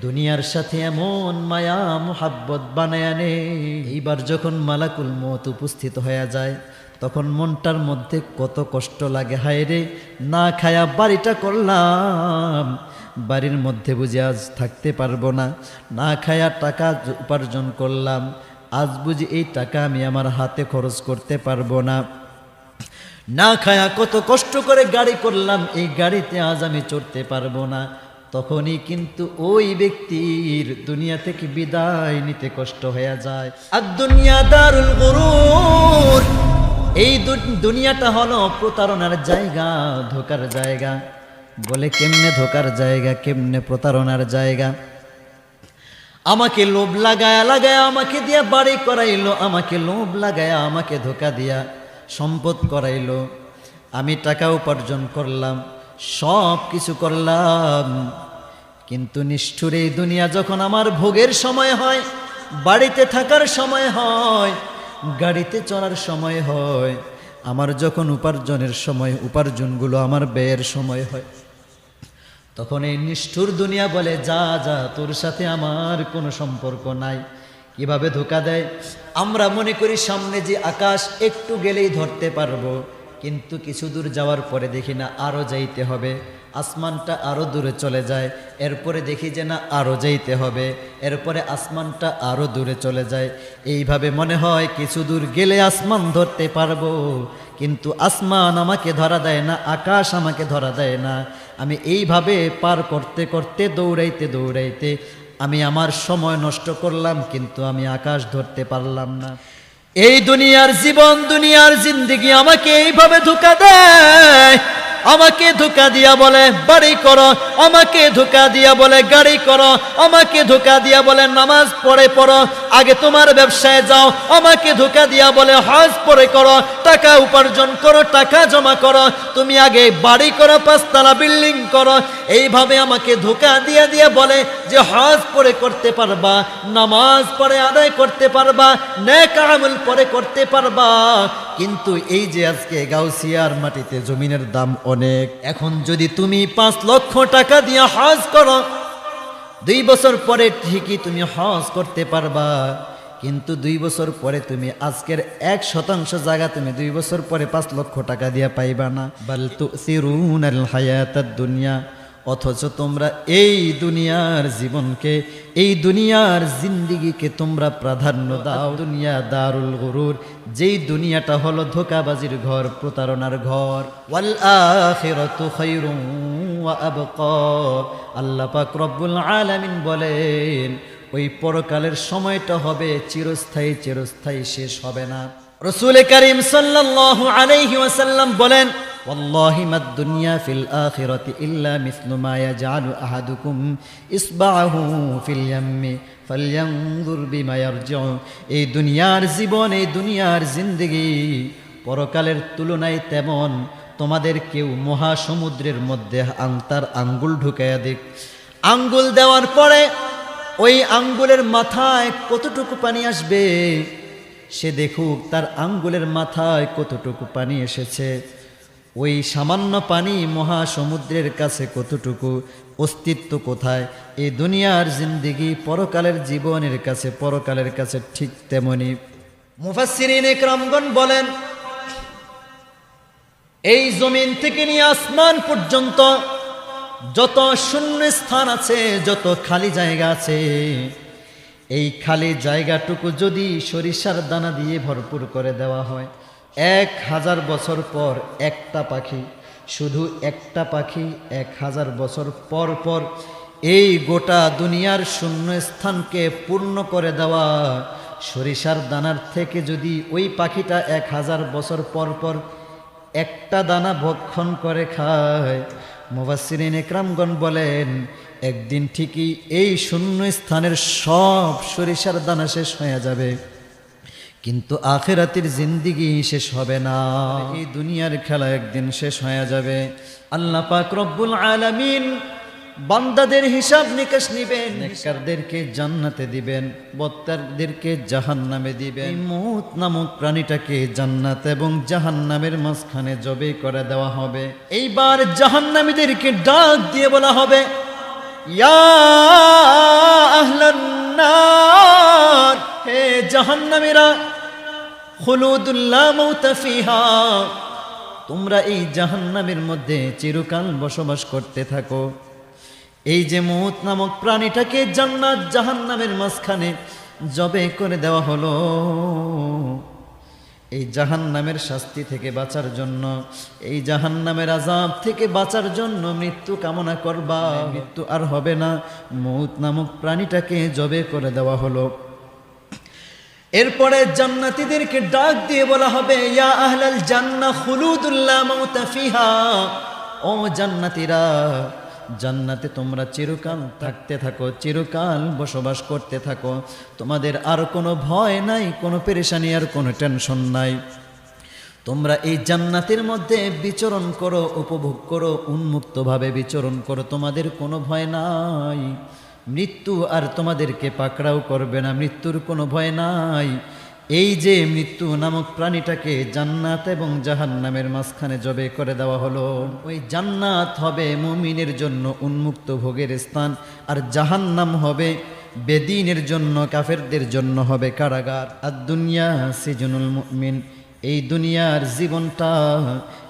দুনিয়ার সাথে এমন মায়া, মোহাব্বত বানায় আনে এইবার যখন মালাকুল মত উপস্থিত হয়ে যায়, তখন মনটার মধ্যে কত কষ্ট লাগে, হায় রে, না খায়া বাড়িটা করলাম। বাড়ির মধ্যে বুঝে আজ থাকতে পারব না না খায়া টাকা উপার্জন করলাম। আজ বুঝি এই টাকা আমি আমার হাতে খরচ করতে পারব না। না খায়া কত কষ্ট করে গাড়ি করলাম, এই গাড়িতে আজ আমি চড়তে পারব না। তখনই কিন্তু ওই ব্যক্তির দুনিয়া থেকে বিদায় নিতে কষ্ট হয়ে যায়। আর দুনিয়া দারুল গরুর, এই দুনিয়াটা হলো প্রতারণার জায়গা, ধোকার জায়গা। বলে কেমনে ধোকার জায়গা, কেমনে প্রতারণার জায়গা? আমাকে লোভ লাগায়া লাগায়া আমাকে দিয়া বাড়ি করাইলো, আমাকে লোভ লাগায়া আমাকে ধোকা দিয়া সম্পদ করাইলো। আমি টাকা উপার্জন করলাম সব কিছু করলাম কিন্তু নিষ্ঠুর এই দুনিয়া যখন আমার ভোগের সময় হয়, বাড়িতে থাকার সময় হয়, গাড়িতে চলার সময় হয়, আমার যখন উপার্জনের সময়, উপার্জনগুলো আমার ব্যয়ের সময় হয়। তখন এই নিষ্ঠুর দুনিয়া বলে, যা যা, তোর সাথে আমার কোনো সম্পর্ক নাই। কীভাবে ধোকা দেয়? আমরা মনে করি সামনে যে আকাশ, একটু গেলেই ধরতে পারব, কিন্তু কিছু দূর যাওয়ার পরে দেখি না আরও যাইতে হবে। আসমানটা আরও দূরে চলে যায়, এরপরে দেখি যে না আরও যেতে হবে। এরপরে আসমানটা আরও দূরে চলে যায়। এইভাবে মনে হয় কিছু দূর গেলে আসমান ধরতে পারব। কিন্তু আসমান আমাকে ধরা দেয় না, আকাশ আমাকে ধরা দেয় না। আমি এইভাবে পার করতে করতে, দৌড়াইতে দৌড়াইতে আমি আমার সময় নষ্ট করলাম, কিন্তু আমি আকাশ ধরতে পারলাম না। এই দুনিয়ার জীবন, দুনিয়ার জিন্দিগি আমাকে এইভাবে ধোকা দেয়। আমাকে ধোকা দিয়া বলে, বাড়ি করো। আমাকে ধোকা দিয়া বলে, গাড়ি করো। আমাকে ধোকা দিয়া বলে, নামাজ পড়ে পড়ো। আগে তোমার ব্যবসায় যাও। আমাকে ধোকা দিয়া বলে, হজ পড়ে করো। টাকা উপার্জন করো, টাকা জমা করো। তুমি আগে বাড়ি করো, পাঁচতলা বিল্ডিং করো। এইভাবে আমাকে ধোকা দিয়া দিয়া বলে যে, হজ পরে করতে পারবা, নামাজ পরে আদায় করতে পারবা নেক আমল পরে করতে পারবা। কিন্তু এই যে আজকে গাউসিয়ার মাটিতে জমিনের দাম অনেক, এখন যদি তুমি পাঁচ লক্ষ টাকা দিয়ে হজ করো, দুই বছর পরে ঠিকই তুমি হজ করতে পারবা, কিন্তু দুই বছর পরে তুমি আজকের এক শতাংশ জায়গা তুমি দুই বছর পরে পাঁচ লক্ষ টাকা দিয়ে পাইবা না। বাল তু সিরুন হায়াতাদ দুনিয়া। অথচ তোমরা এই দুনিয়ার জীবনকে, এই দুনিয়ার জিন্দিগিকে তোমরা প্রাধান্য দাও। দুনিয়া দারুল গরুর, যেই দুনিয়াটা হলো ধোকাবাজির ঘর, প্রতারণার ঘর। ওয়াল আখিরাতু খায়রুম ওয়া আবকা। আল্লাহ পাক রব্বুল আলামিন বলেন, ওই পরকালের সময়টা হবে চিরস্থায়ী চিরস্থায়ী, শেষ হবে না। রসুল করিম সাল্লাল্লাহু আলাইহি ওয়াসাল্লাম বলেন والله ما الدنيا في الآخرة إلا مثل ما يجعل أحدكم إصبعه في اليم فلينظر بما يرجع এই দুনিয়ার জীবন এই দুনিয়ার জিন্দগি পরকালের তুলনায় তেমন তোমাদের কেউ মহাসমুদ্রের মধ্যে আং- তার আঙ্গুল ঢুকাইয়া দিক আঙ্গুল দেওয়ার পরে ওই আঙ্গুলের মাথায় কতটুকু পানি আসবে সে দেখুক তার আঙ্গুলের মাথায় কতটুকু পানি এসেছে ওই সামান্য পানি মহাসমুদ্রের কাছে কতটুকু অস্তিত্ব কোথায়? এই দুনিয়ার জিন্দিগি পরকালের জীবনের কাছে, পরকালের কাছে ঠিক তেমনি। একরামগণ বলেন, এই জমিন থেকে নিয়ে আসমান পর্যন্ত যত শূন্য স্থান আছে, যত খালি জায়গা আছে, এই খালি জায়গাটুকু যদি সরিষার দানা দিয়ে ভরপুর করে দেওয়া হয় এক হাজার বছর পর একটা পাখি, শুধু একটা পাখি এক হাজার বছর পর পর এই গোটা দুনিয়ার শূন্য স্থানকে পূর্ণ করে দেওয়া। সরিষার দানার থেকে যদি ওই পাখিটা এক হাজার বছর পর পর একটা দানা ভক্ষণ করে খায় মুবাসিরিন একরামগণ বলেন, একদিন ঠিকই এই শূন্য স্থানের সব সরিষার দানা শেষ হয়ে যাবে। কিন্তু আখেরাতের জিন্দিগি শেষ হবে না। এই দুনিয়ার খেলা একদিন শেষ হয়ে যাবে। আল্লাহ পাক রব্বুল আলামিন বান্দাদের হিসাব নিকাশ নিবেন। নেককারদেরকে জান্নাতে দিবেন বত্তারদেরকে জাহান্নামে দিবেন। মৌত নামক প্রাণীটাকে জান্নাত এবং জাহান্নামের মাঝখানে জবে করে দেওয়া হবে। এইবার জাহান্নামীদেরকে ডাক দিয়ে বলা হবে ইয়া নার হে জাহান্নামীরা তোমরা এই জাহান্নামের মধ্যে চিরকাল বসবাস করতে থাকো। এই যে মৌত নামক প্রাণীটাকে জান্নাত জাহান্নামের মাঝখানে জবে করে দেওয়া হলো এই জাহান্নামের শাস্তি থেকে বাঁচার জন্য এই জাহান্নামের আজাব থেকে বাঁচার জন্য মৃত্যু কামনা করবা। মৃত্যু আর হবে না। মৌত নামক প্রাণীটাকে জবে করে দেওয়া হলো। এরপরে জান্নাতীদেরকে ডাক দিয়ে বলা হবে, ইয়া আহলাল জান্না খুলুদুল্লাহ মাউতা ও জান্নাতীরা, জান্নাতে তোমরা চিরকাল থাকতে থাকো, চিরকাল বসবাস করতে থাকো। তোমাদের আর কোনো ভয় নাই, কোনো পেরেশানি আর কোনো টেনশন নাই। তোমরা এই জান্নাতের মধ্যে বিচরণ করো, উপভোগ করো, উন্মুক্তভাবে বিচরণ করো, তোমাদের কোনো ভয় নাই। মৃত্যু আর তোমাদেরকে পাকড়াও করবে না, মৃত্যুর কোনো ভয় নাই। এই যে মৃত্যু নামক প্রাণীটাকে জান্নাত এবং জাহান্নামের মাঝখানে জবে করে দেওয়া হলো, ওই জান্নাত হবে মুমিনের জন্য উন্মুক্ত ভোগের স্থান, আর জাহান্নাম হবে বেদিনের জন্য, কাফেরদের জন্য হবে কারাগার। আর দুনিয়া সিজনুল মুমিন। এই দুনিয়ার জীবনটা,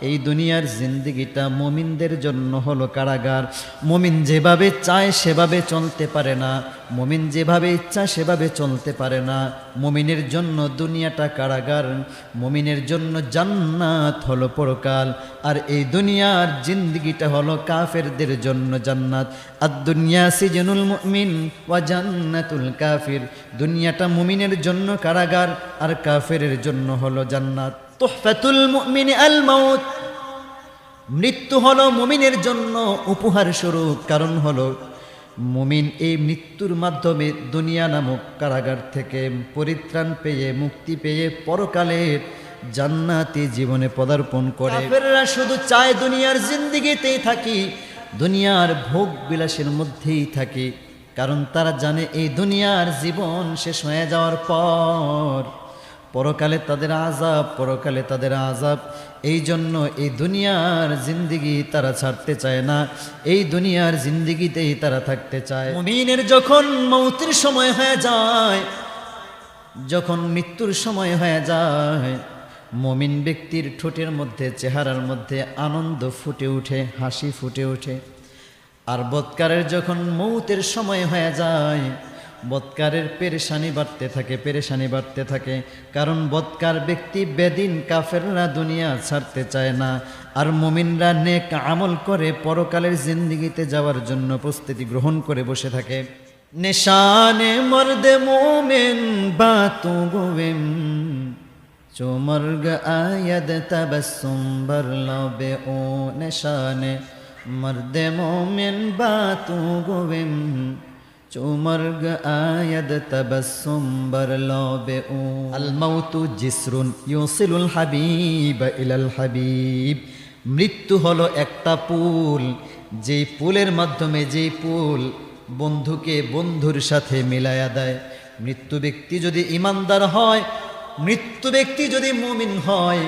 এই দুনিয়ার জিন্দিগিটা মমিনদের জন্য হলো কারাগার। মমিন যেভাবে চায় সেভাবে চলতে পারে না। মমিন যেভাবে ইচ্ছা সেভাবে চলতে পারে না। মমিনের জন্য দুনিয়াটা কারাগার। মমিনের জন্য জান্নাত হলো পরকাল। আর এই দুনিয়ার জিন্দিগিটা হলো কাফেরদের জন্য জান্নাত। আর দুনিয়া সিজনুল মুমিন ওয়া জান্নাতুল কাফির। দুনিয়াটা মুমিনের জন্য কারাগার আর কাফেরের জন্য হলো জান্নাত। তুহফাতুল মুমিন আল মাউত। মৃত্যু হলো মুমিনের জন্য উপহার স্বরূপ, কারণ হলো মুমিন এই মৃত্যুর মাধ্যমে দুনিয়া নামক কারাগার থেকে পরিত্রাণ পেয়ে, মুক্তি পেয়ে পরকালের জান্নাতি জীবনে পদার্পণ করে। কাফেররা শুধু চায় দুনিয়ার জিন্দিগিতেই থাকি, দুনিয়ার ভোগ বিলাসের মধ্যেই থাকি, কারণ তারা জানে এই দুনিয়ার জীবন শেষ হয়ে যাওয়ার পর পরকালে তাদের আজাব পরকালে তাদের আজাব এই জন্য এই দুনিয়ার জিন্দিগি তারা ছাড়তে চায় না। এই দুনিয়ার জিন্দিগিতেই তারা থাকতে চায়। মুমিনের যখন মৌতের সময় হয়ে যায়, যখন মৃত্যুর সময় হয়ে যায়, মমিন ব্যক্তির ঠোঁটের মধ্যে, চেহারার মধ্যে আনন্দ ফুটে ওঠে হাসি ফুটে ওঠে আর বৎকারের যখন মৌতের সময় হয়ে যায় বৎকারের পেরেশানি বাড়তে থাকে, পেরেশানি বাড়তে থাকে। কারণ বৎকার ব্যক্তি বেদিন কাফেররা দুনিয়া ছাড়তে চায় না। আর মমিনরা নেক আমল করে পরকালের জিন্দিগিতে যাওয়ার জন্য প্রস্তুতি গ্রহণ করে বসে থাকে। নেশানে মর্দে মোমেন বা তু গোবেম চোমর্গ আয়দ তবসুম বর লবে ও নেশানে। মর্দে মোমেন বা তু গোবেম চুমর্গ আয়দ তবসুম বরলবে ও আলমৌতু জিসরুন ইউসিলুল হাবিব ইলাল হাবিব মৃত্যু হলো একটা পুল, যেই পুলের মাধ্যমে যেই পুল বন্ধুকে বন্ধুর সাথে মিলায়া দেয়। মৃত্যু ব্যক্তি যদি ইমানদার হয়, মৃত্যু ব্যক্তি যদি মুমিন হয়,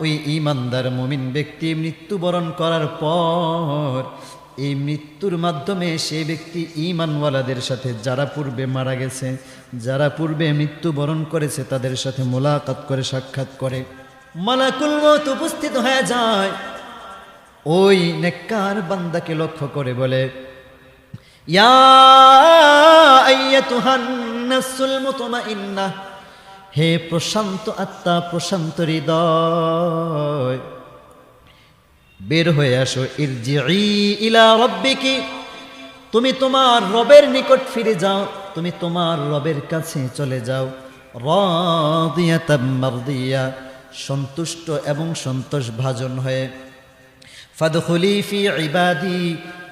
ওই ইমানদার মুমিন ব্যক্তি মৃত্যুবরণ করার পর এই মৃত্যুর মাধ্যমে সেই ব্যক্তি ইমানওয়ালাদের সাথে যারা পূর্বে মারা গেছে, যারা পূর্বে মৃত্যুবরণ করেছে, তাদের সাথে মোলাকাত করে সাক্ষাৎ করে। মালাকুল মত উপস্থিত হয়ে যায়। ওই নেককার বান্দাকে লক্ষ্য করে বলে হে প্রশান্ত আত্মা, প্রশান্ত হৃদয় বের হয়ে আসো ইরজিই ইলা রব্বিকি, তুমি তোমার রবের নিকট ফিরে যাও, তুমি তোমার রবের কাছে চলে যাও। মারদিয়া, সন্তুষ্ট এবং সন্তোষ ভাজন হয়ে। ফাদখুলি ফি ইবাদি,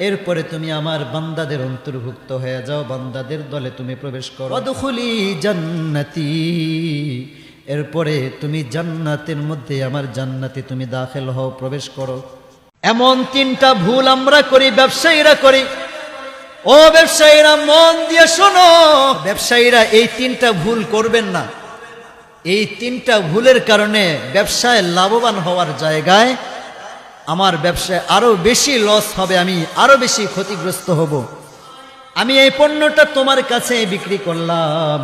এরপরে তুমি আমার বান্দাদের অন্তর্ভুক্ত হয়ে যাও, বান্দাদের দলে তুমি প্রবেশ করো। ফাদখুলি জান্নাতি, এরপরে তুমি জান্নাতের মধ্যে আমার জান্নাতে তুমি দাখিল হও, প্রবেশ করো। এমন তিনটা ভুল আমরা করি, ব্যবসায়ীরা করি। ও ব্যবসায়ীরা, মন দিয়ে শোনো, ব্যবসায়ীরা এই তিনটা ভুল করবেন না। এই তিনটা ভুলের কারণে ব্যবসায় লাভবান হওয়ার জায়গায় আমার ব্যবসায় আরও বেশি লস হবে, আমি আরও বেশি ক্ষতিগ্রস্ত হব। আমি এই পণ্যটা তোমার কাছে বিক্রি করলাম।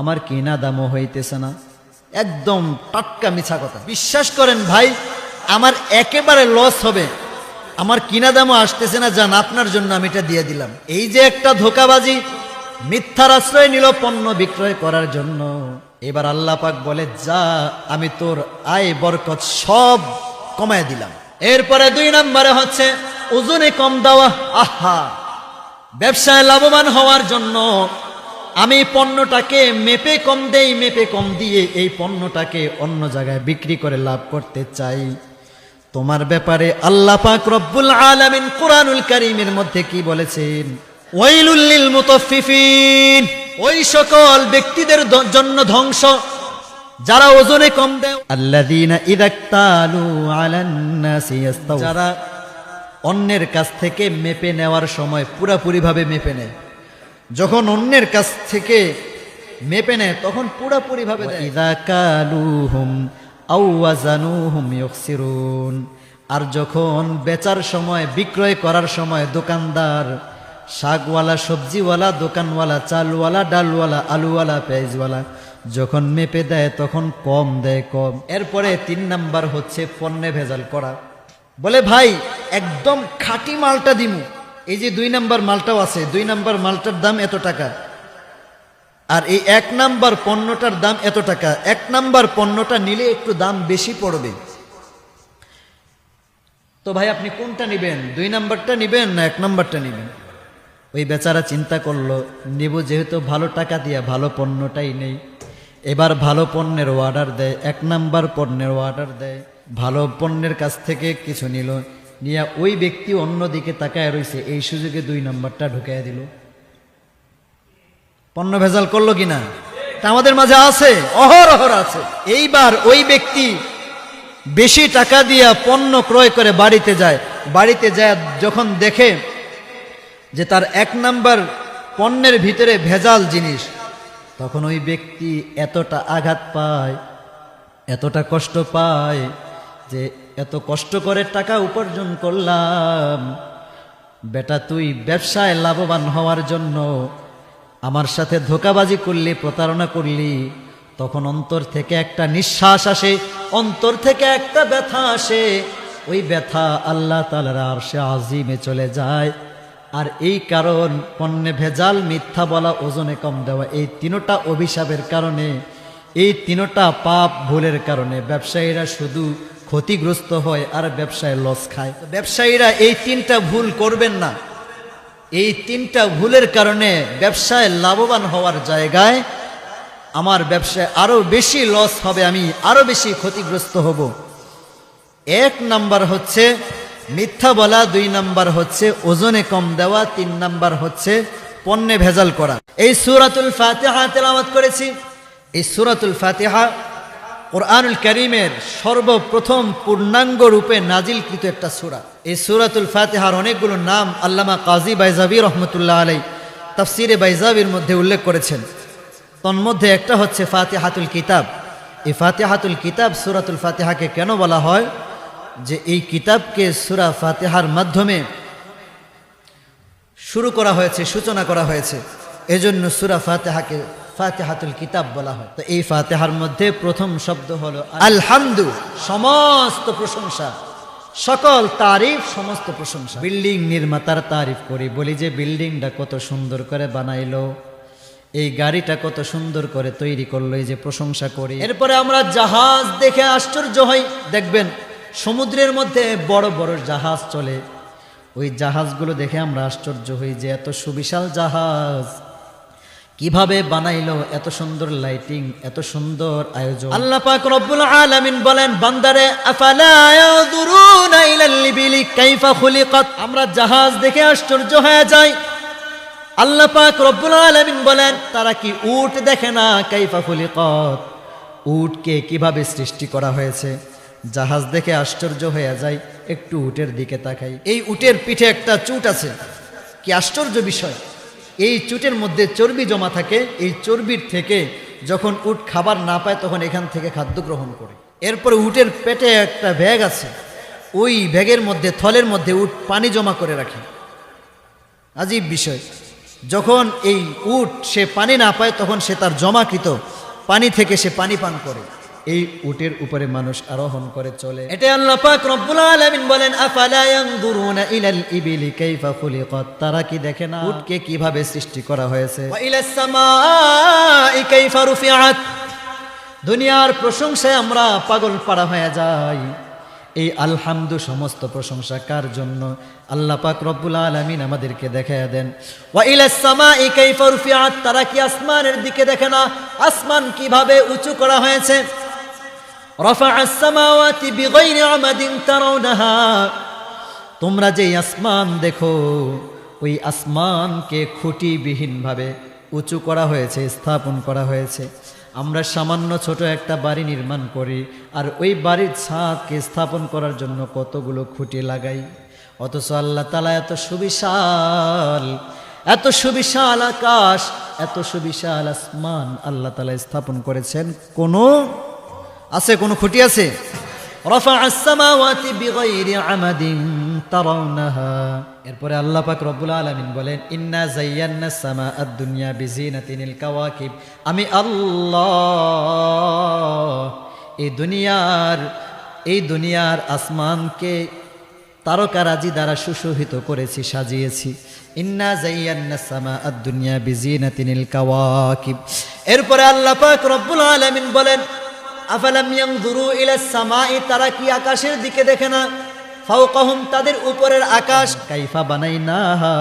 আমার কিনা দামও হইতেছে না। একদম টাটকা মিছা কথা। বিশ্বাস করেন ভাই আমার একেবারে লস হবে। আমার কিনা দামও আসতেছে না, জান, আপনার জন্য আমি এটা দিয়ে দিলাম। এই যে একটা ধোকাবাজি, মিথ্যার আশ্রয় নিল পণ্য বিক্রয় করার জন্য। এবার আল্লাহ পাক বলে, যা, আমি তোর আয়, বরকত সব কমায় দিলাম। এরপরে দুই নম্বরে হচ্ছে, ওজনে কম দেওয়া, আহা! ব্যবসায় লাভবান হওয়ার জন্য আমি পণ্যটাকে মেপে কম দেই, মেপে কম দিয়ে এই পণ্যটাকে অন্য জায়গায় বিক্রি করে লাভ করতে চাই। তোমার ব্যাপারে আল্লাহ পাক রব্বুল আলামিন কোরআনুল কারীমের মধ্যে কি বলেছেন? ওয়াইলুল লিল মুতাফফিফিন। ওই সকল ব্যক্তিদের জন্য ধ্বংস। যারা ওজনে কম দেয়। আল্লাযীনা ইদাক্তালু আলান নাসি ইয়াস্তাউ যারা অন্যের কাছ থেকে মেপে নেওয়ার সময় পুরাপুরিভাবে মেপে নেয়। যখন অন্যের কাছ থেকে মেপে নেয় তখন পুরাপুরিভাবে দেয়। আর যখন বেচার সময়, বিক্রয় করার সময় দোকানদার শাকওয়ালা, সবজিওয়ালা, দোকানওয়ালা, চালওয়ালা, ডালওয়ালা, আলুওয়ালা, পেঁয়াজওয়ালা যখন মেপে দেয়, তখন কম দেয় কম। এরপরে তিন নাম্বার হচ্ছে পণ্যে ভেজাল করা। বলে, ভাই, একদম খাঁটি মালটা দিমু। এই যে দুই নাম্বার মালটাও আছে, দুই নাম্বার মালটার দাম এত টাকা। আর এই এক নাম্বার পণ্যটার দাম এত টাকা? এক নাম্বার পণ্যটা নিলে একটু দাম বেশি পড়বে। তো ভাই, আপনি কোনটা নেবেন? দুই নাম্বারটা নেবেন না এক নাম্বারটা নেবেন? ওই বেচারা চিন্তা করল, নেব যেহেতু ভালো টাকা দিয়ে ভালো পণ্যটাই নেই, এবার ভালো পণ্যের অর্ডার দেয়, এক নাম্বার পণ্যের অর্ডার দেয়, ভালো পণ্যের কাছ থেকে কিছু নিল, নিয়ে ওই ব্যক্তি অন্যদিকে তাকায় রয়েছে এই সুযোগে দুই নাম্বারটা ঢুকাইয়া দিল। পণ্য ভেজাল করল কিনা? তা আমাদের মাঝে আছে অহরহর আছে। এইবার ওই ব্যক্তি বেশি টাকা দিয়া পণ্য ক্রয় করে বাড়িতে যায়। বাড়িতে যায় যখন দেখে যে তার এক নাম্বার পণ্যের ভিতরে ভেজাল জিনিস, তখন ওই ব্যক্তি এতটা আঘাত পায়, এতটা কষ্ট পায় যে এত কষ্ট করে টাকা উপার্জন করলাম। বেটা, তুই ব্যবসায় লাভবান হওয়ার জন্য আমার সাথে ধোকাবাজি করলি, প্রতারণা করলি, তখন অন্তর থেকে একটা নিঃশ্বাস আসে, অন্তর থেকে একটা ব্যথা আসে। ওই ব্যথা আল্লাহ তালার আর সে আজিমে চলে যায়। আর এই কারণ পণ্যে ভেজাল মিথ্যা বলা ওজনে কম দেওয়া, এই তিনোটা অভিশাপের কারণে, এই তিনোটা পাপ ভুলের কারণে ব্যবসায়ীরা শুধু ক্ষতিগ্রস্ত হয় আর ব্যবসায় লস খায়। ব্যবসায়ীরা এই তিনটা ভুল করবেন না। এই তিনটা ভুলের কারণে ব্যবসায় লাভবান হওয়ার জায়গায় আমার ব্যবসায় আরও বেশি লস হবে, আমি আরও বেশি ক্ষতিগ্রস্ত হব। এক নাম্বার হচ্ছে মিথ্যা বলা, দুই নাম্বার হচ্ছে ওজনে কম দেওয়া, তিন নাম্বার হচ্ছে পণ্যে ভেজাল করা। এই সুরাতুল ফাতিহা তেলাওয়াত করেছি। এই সুরাতুল ফাতিহা কোরআনুল করিমের সর্বপ্রথম পূর্ণাঙ্গ রূপে নাজিলকৃত একটা সুরা। এই সুরাতুল ফাতেহার অনেকগুলো নাম আল্লামা কাজী বাইজাবি রহমতুল্লাহ আলাই তাফসিরে বাইজাবির মধ্যে উল্লেখ করেছেন। তন্মধ্যে একটা হচ্ছে ফাতিহাতুল কিতাব। এই ফাতিহাতুল কিতাব সুরাতুল ফাতেহাকে কেন বলা হয়? যে এই কিতাবকে সুরা ফাতেহার মাধ্যমে শুরু করা হয়েছে, সূচনা করা হয়েছে। এজন্য সুরা ফাতেহাকে ফাতেহাতুল কিতাব বলা হয়। তো এই ফাতেহার মধ্যে প্রথম শব্দ হলো আলহামদু। সমস্ত প্রশংসা। সকল তারিফ সমস্ত প্রশংসা। বিল্ডিং নির্মাতার তারিফ করি। বলি যে বিল্ডিংটা কত সুন্দর করে বানাইলো। এই গাড়িটা কত সুন্দর করে তৈরি করল এই যে প্রশংসা করি। এরপরে আমরা জাহাজ দেখে আশ্চর্য হই। দেখবেন সমুদ্রের মধ্যে বড় বড় জাহাজ চলে। ওই জাহাজগুলো দেখে আমরা আশ্চর্য হই যে এত সুবিশাল জাহাজ। কীভাবে বানাইলো, এত সুন্দর লাইটিং এত সুন্দর আয়োজন। আল্লাহ পাক রব্বুল আলামিন বলেন, বান্দারে, আফালা ইয়াদুরুনা ইলাল লিবিলি কাইফা খুলিকাত? আমরা জাহাজ দেখে আশ্চর্য হয়ে যাই। আল্লাহ পাক রব্বুল আলামিন বলেন, তারা কি উট দেখে না কাইফা খুলিকাত? উটকে কীভাবে সৃষ্টি করা হয়েছে? জাহাজ দেখে আশ্চর্য হয়ে যায় একটু উটের দিকে তাকাই। এই উটের পিঠে একটা চুট আছে। কি আশ্চর্য বিষয়। এই চুটের মধ্যে চর্বি জমা থাকে, এই চর্বির থেকে যখন উট খাবার না পায় তখন এখান থেকে খাদ্য গ্রহণ করে। এরপরে উটের পেটে একটা ব্যাগ আছে, ওই ব্যাগের মধ্যে, থলের মধ্যে উট পানি জমা করে রাখে। আজীব বিষয়। যখন এই উট সে পানি না পায় তখন সে তার জমাকৃত পানি থেকে সে পানি পান করে। এই উটের উপরে মানুষ আরোহণ করে চলে। এটা আল্লাহ পাক রব্বুল আলামিন বলেন আফালা ইয়ানজুরুনা ইলাল ইবিলি কাইফা খুলিকাত? তারা কি দেখে না? উটকে কীভাবে সৃষ্টি করা হয়েছে? ওয়া ইলাস সামাই কাইফা রুফিআত? দুনিয়ার প্রশংসায় আমরা পাগল পাড়া হয়ে যাই। এই আলহামদু সমস্ত প্রশংসা কার জন্য? আল্লাহ পাক রব্বুল আলামিন আমাদেরকে দেখায় দেন ওয়া ইলাস সামাই কাইফা রুফিআত? তারা কি আসমানের দিকে দেখে না? আসমান কীভাবে উঁচু করা হয়েছে? رفع السماوات بغير عمد ترونها তোমরা যে আসমান দেখো ওই আসমানকে খুঁটিবিহীনভাবে উঁচু করা হয়েছে স্থাপন করা হয়েছে আমরা সামান্য ছোট একটা বাড়ি নির্মাণ করি আর ওই বাড়ির ছাদকে স্থাপন করার জন্য কতগুলো খুঁটি লাগাই অথচ আল্লাহ তালা এত সুবিশাল এত সুবিশাল আকাশ এত সুবিশাল আসমান আল্লাহ তালা স্থাপন করেছেন কোনো আছে কোনো খুঁটি আছে? এরপরে আল্লাহ পাক রব্বুল আলামিন বলেন ইন্না যায়্যান্না সামা আদ-দুনিয়া বিজিনাতিনিল কাওয়াকিব। আমি আল্লাহ এই দুনিয়ার এই দুনিয়ার আসমানকে তারকারাজি দ্বারা সুশোভিত করেছি সাজিয়েছি। ইন্না যায়্যান্না সামা আদ-দুনিয়া বিজিনাতিনিল কাওয়াকিব। এরপরে আল্লাহ পাক রব্বুল আলামিন বলেন আফালাম ইয়ানজুরু ইলা সামাই তারা কি আকাশের দিকে দেখে না? ফাওকাহুম তাদের উপরের আকাশ। কাইফা বানাইনাহা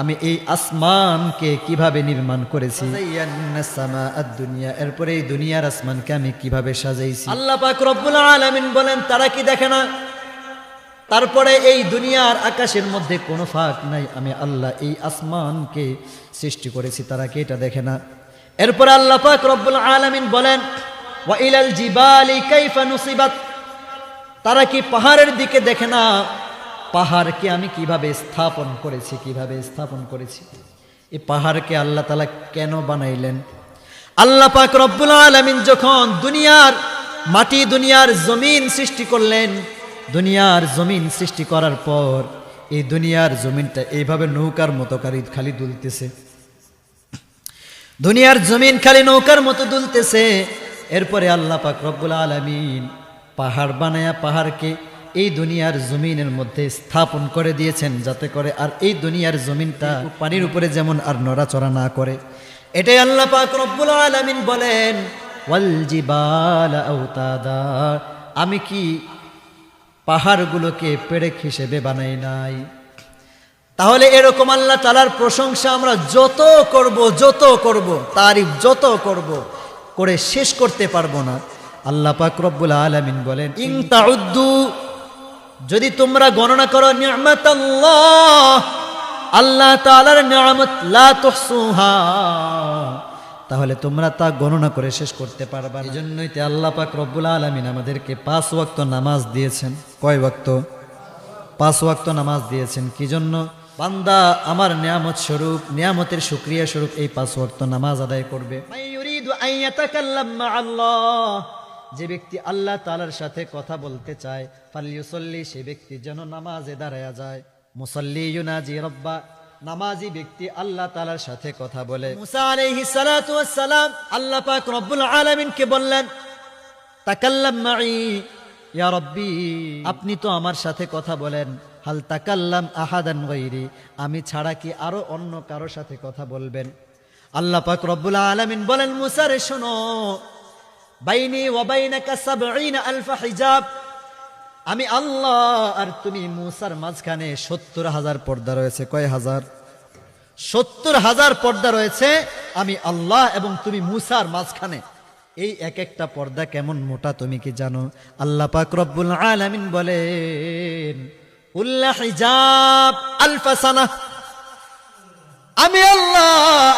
আমি এই আসমানকে কীভাবে নির্মাণ করেছি? দুনিয়া এরপরে এই দুনিয়ার আসমানকে আমি কীভাবে সাজাইছি? আল্লাহ পাক রব্বুল আলামিন বলেন তারা কি দেখে না? তারপরে এই দুনিয়ার আকাশের মধ্যে কোনো ফাঁক নাই আমি আল্লাহ এই আসমানকে সৃষ্টি করেছি তারা কি এটা দেখে না? এরপরে আল্লাহ পাক রব্বুল আলামিন বলেন কাইফা তারা কি পাহাড়ের দিকে দেখে না? পাহাড়কে আমি কীভাবে স্থাপন করেছি, কীভাবে স্থাপন করেছি? এই পাহাড়কে আল্লাহ তালা কেন বানাইলেন? আল্লাহ পাক রব্বুল আলামিন যখন দুনিয়ার মাটি, দুনিয়ার জমিন সৃষ্টি করলেন, দুনিয়ার জমিন সৃষ্টি করার পর এই দুনিয়ার জমিনটা এইভাবে নৌকার মতো খালি খালি দুলতেছে। দুনিয়ার জমিন খালি নৌকার মতো দুলতেছে। এরপরে আল্লাহ পাক রব্বুল আলামিন পাহাড় বানায়া পাহাড়কে এই দুনিয়ার জমিনের মধ্যে স্থাপন করে দিয়েছেন যাতে করে আর এই দুনিয়ার জমিনটা পানির উপরে যেমন আর নড়াচড়া না করে। এটাই আল্লাহ পাক রব্বুল আলামিন বলেন আমি কি পাহাড়গুলোকে পেরেক হিসেবে বানাই নাই? তাহলে এরকম আল্লাহ তালার প্রশংসা আমরা যত করব যত করব, তারিফ যত করব করে শেষ করতে পারব না। আল্লাহ পাক রব্বুল আলামিন বলেন ইং যদি তোমরা গণনা করো নিয়ামত আল্লাহ আল্লাহ তাআলার নিয়ামত, লা তুহসুহা, তাহলে তোমরা তা গণনা করে শেষ করতে পারবা এই জন্যই তে আল্লাহ পাক রব্বুল আলামিন আমাদেরকে পাঁচ ওয়াক্ত নামাজ দিয়েছেন। কয় ওয়াক্ত? পাঁচ ওয়াক্ত নামাজ দিয়েছেন। কি জন্য? বান্দা, আমার নিয়ামত স্বরূপ, নিয়ামতের শুক্রিয়া স্বরূপ এই পাঁচ ওয়াক্ত নামাজ আদায় করবে। যে ব্যক্তি আল্লাহ তালার সাথে কথা বলতে চায় ফালিউসল্লি সে ব্যক্তি যেন নামাজে দাঁড়ায়া যায়। মুসল্লি ইউনাজি রব্বা নামাজি ব্যক্তি আল্লাহ তালার সাথে কথা বলে। মুসা আলাইহিস সালাতু সালাম আল্লাহ পাক রব্বুল আলামিনকে বললেন তাকাল্লাম মাই ইয়া রব্বি। আপনি তো আমার সাথে কথা বলেন হাল তাকাল্লাম আহাদান গৈরি আমি ছাড়া কি আরও অন্য কারও সাথে কথা বলবেন? আল্লাহ পাক রব্বুল আলামিন বলেন, মুসারে শোনো, বাইনি ওয়া বাইনাকা সাবঈনা আলফা হিজাব। আমি আল্লাহ, আর তুমি মুসার মাঝখানে সত্তর হাজার পর্দা রয়েছে। কয় হাজার? সত্তর হাজার পর্দা রয়েছে, আমি আল্লাহ এবং তুমি মুসার মাঝখানে। এই এক একটা পর্দা কেমন মোটা তুমি কি জানো? আল্লাহ পাক রব্বুল আলামিন বলেন উল্লাহ হিজাব আলফাসানা আমি আল্লাহ,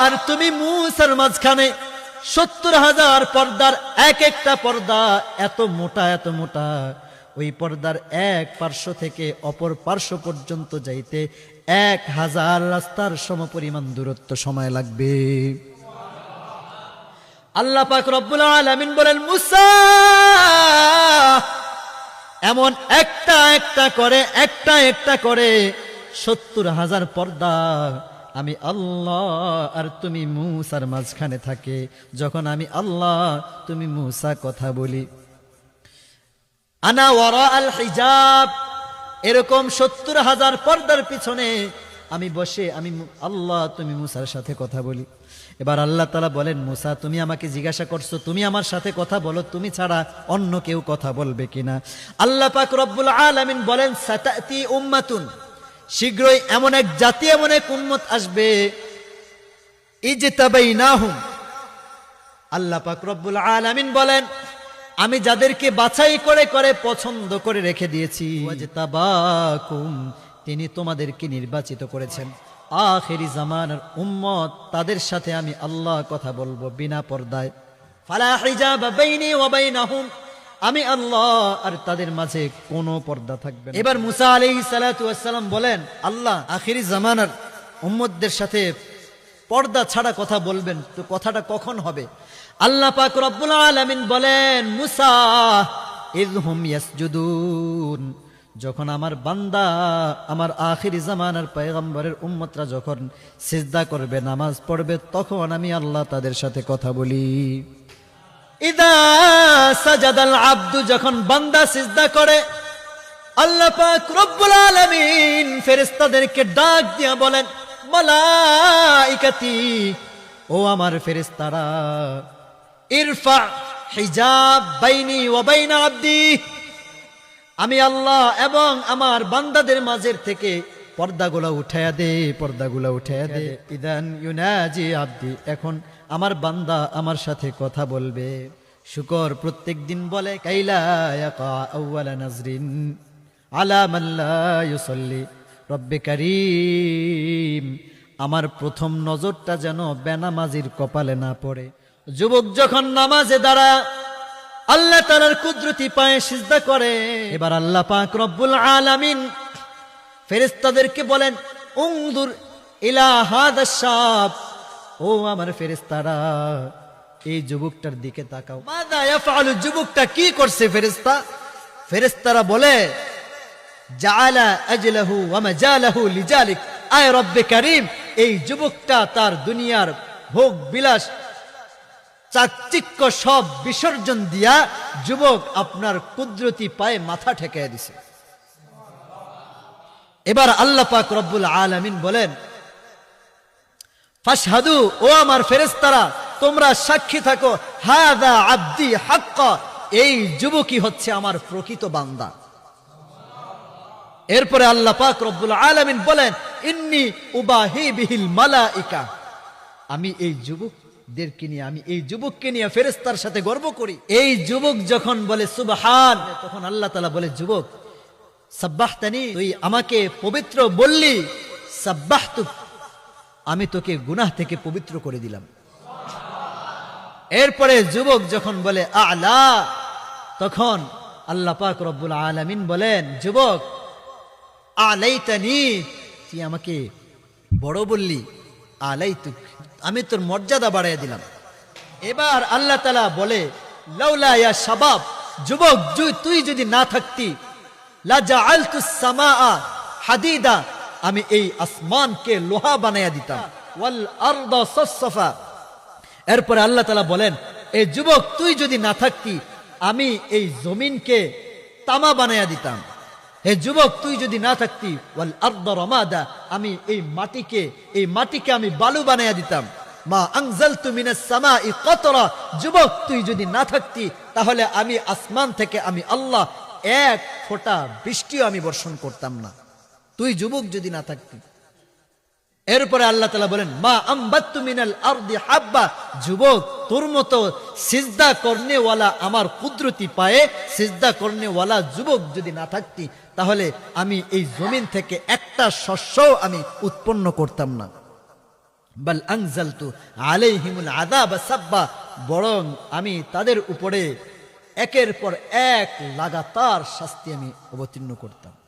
আর তুমি মুসার মাঝখানে সত্তর হাজার পর্দার এক একটা পর্দা এত মোটা এত মোটা। ওই পর্দার এক পার্শ্ব থেকে অপর পার্শ্ব পর্যন্ত যাইতে এক হাজার রাস্তার সমপরিমাণ দূরত্ব সময় লাগবে। আল্লাহ পাক রব্বুল আলামিন বলেন, মুসা, এমন একটা একটা করে, একটা একটা করে সত্তর হাজার পর্দা আমি আল্লাহ আর তুমি মুসার মাঝখানে থাকে। যখন আমি আল্লাহ, তুমি মুসা কথা বলি। আনা ওয়ারা আল হিজাব। এরকম সত্তর হাজার পর্দার পিছনে আমি বসে আমি আল্লাহ, তুমি মুসার সাথে কথা বলি। এবার আল্লাহ তালা বলেন, মুসা, তুমি আমাকে জিজ্ঞাসা করছ, তুমি আমার সাথে কথা বলো, তুমি ছাড়া অন্য কেউ কথা বলবে কিনা? আল্লাহ পাক রব্বুল আলামিন বলেন, সাতাতি উম্মাতুন। শীঘ্রই এমন এক জাতি, এমন এক উম্মত আসবে। ইজতাবাইনাহুম। আল্লাহ পাক রব্বুল আলামিন বলেন, আমি যাদেরকে বাছাই করে করে পছন্দ করে রেখে দিয়েছি। তিনি তোমাদেরকে নির্বাচিত করেছেন। আখেরি জামানার উম্মত, তাদের সাথে আমি আল্লাহ কথা বলব বিনা পর্দায়। ফালা হিজাব বাইনি ওয়া বাইনাহুম। আমি আল্লাহ আর তাদের মাঝে কোনো পর্দা থাকবে। এবার মুসা সালাতু ওয়াসসালাম বলেন, আল্লাহ আখেরি জামানার উম্মতদের সাথে পর্দা ছাড়া কথা বলবেন, তো কথাটা কখন হবে? আল্লাহ পাক রব্বুল আলামিন বলেন, মুসা ইযহুম ইয়াসজুদুন। যখন আমার বান্দা আমার আখিরি জামানার পয়গম্বরের উম্মতরা যখন সিজদা করবে, নামাজ পড়বে, তখন আমি আল্লাহ তাদের সাথে কথা বলি। ইদা সাজাদাল আব্দু, যখন বান্দা সিজদা করে, আল্লাহ পাক রব্বুল আলামিন ফেরেশতাদেরকে ডাক দিয়া বলেন, মালাইকাতি, ও আমার ফেরেশতারা, ইরফা হিজাব বাইনি ওয়া বাইনা আব্দি, আমি আল্লাহ এবং আমার বান্দাদের মাঝের থেকে পর্দাগুলো উঠায়া দে, পর্দাগুলা উঠায়া দে। ইদান ইউনাজি আব্দি, এখন আমার বান্দা আমার সাথে কথা বলবে। শুকর প্রত্যেক দিন বলে, কাইলা নাজরিন, আলা মাল্লা ইউসাল্লি, রব্বে আমার প্রথম নজরটা যেন বেনামাজির কপালে না পড়ে। যুবক যখন নামাজে দাঁড়া আল্লাহ তালার কুদরতি পায়ে সিজদা করে। এবার আল্লাহ পাক রব্বুল আলামিন ফেরেস্তাদেরকে বলেন উংদুর ইলাহাদ ও আমার ফেরেস্তারা এই যুবকটার দিকে তাকাও। মাদা যুবকটা কি করছে ফেরেস্তা ফেরেস্তারা বলে আয় রব্বে কারীম, এই যুবকটা তার দুনিয়ার ভোগ বিলাস, চাকচিক্য সব বিসর্জন দিয়া যুবক আপনার কুদরতি পায়ে মাথা ঠেকাইয়া দিছে। এবার আল্লাহ পাক রব্বুল আলামিন বলেন, ফাশহাদু, ও আমার ফেরেশতারা, তোমরা সাক্ষী থাকো, হাদা আব্দি হাক্কা, এই যুবকই হচ্ছে আমার প্রকৃত বান্দা। এরপরে আল্লাহ পাক রব্বুল আলামিন বলেন, ইন্নি উবাহি বিহিল মালাইকা, আমি এই যুবকদেরকে নিয়ে, আমি এই যুবককে নিয়ে ফেরেস্তার সাথে গর্ব করি। এই যুবক যখন বলে, সুবহান, তখন আল্লাহ তালা বলে, যুবক সাব্বাহতানি, তুই আমাকে পবিত্র বললি, সাব্বাহতু, আমি তোকে গুনাহ থেকে পবিত্র করে দিলাম। এরপরে যুবক যখন বলে, আলা, তখন আল্লাহ পাক রব্বুল আলামিন বলেন, যুবক, আলাইতানি, তুই আমাকে বড় বললি, আলাইতুক, আমি তোর মর্যাদা বাড়াই দিলাম। এবার আল্লাহ তালা বলে, লাউলা ইয়া শাবাব, যুবক, তুই যদি না থাকতি আমি এই আসমানকে লোহা বানাইয়া দিতাম। এরপরে আল্লাহ তালা বলেন এই যুবক, তুই যদি না থাকতি, আমি এই জমিনকে তামা বানাইয়া দিতাম। হে যুবক, তুই যদি না থাকতি, ওয়াল আরদ রমাদা, আমি এই মাটিকে এই মাটিকে আমি বালু বানাইয়া দিতাম। মা মিনাস সামাই কতরা, যুবক, তুই যদি না থাকতি, তাহলে আমি আসমান থেকে আমি আল্লাহ এক ফোঁটা বৃষ্টিও আমি বর্ষণ করতাম না। তুই যুবক যদি না থাকতি। এরপরে আল্লাহ তালা বলেন, মা আম্বাত্তু মিনাল আরদি হাব্বা। যুবক, তোর মতো সিজদা করনেওয়ালা আমার কুদরতি পায়ে সিজদা করনেওয়ালা যুবক যদি না থাকতি, তাহলে আমি এই জমিন থেকে একটা শস্যও আমি উৎপন্ন করতাম না। বাল আনজালতু আলাইহিমুল আযাব সাব্বা। বরং আমি তাদের উপরে একের পর এক লাগাতার শাস্তি আমি অবতীর্ণ করতাম।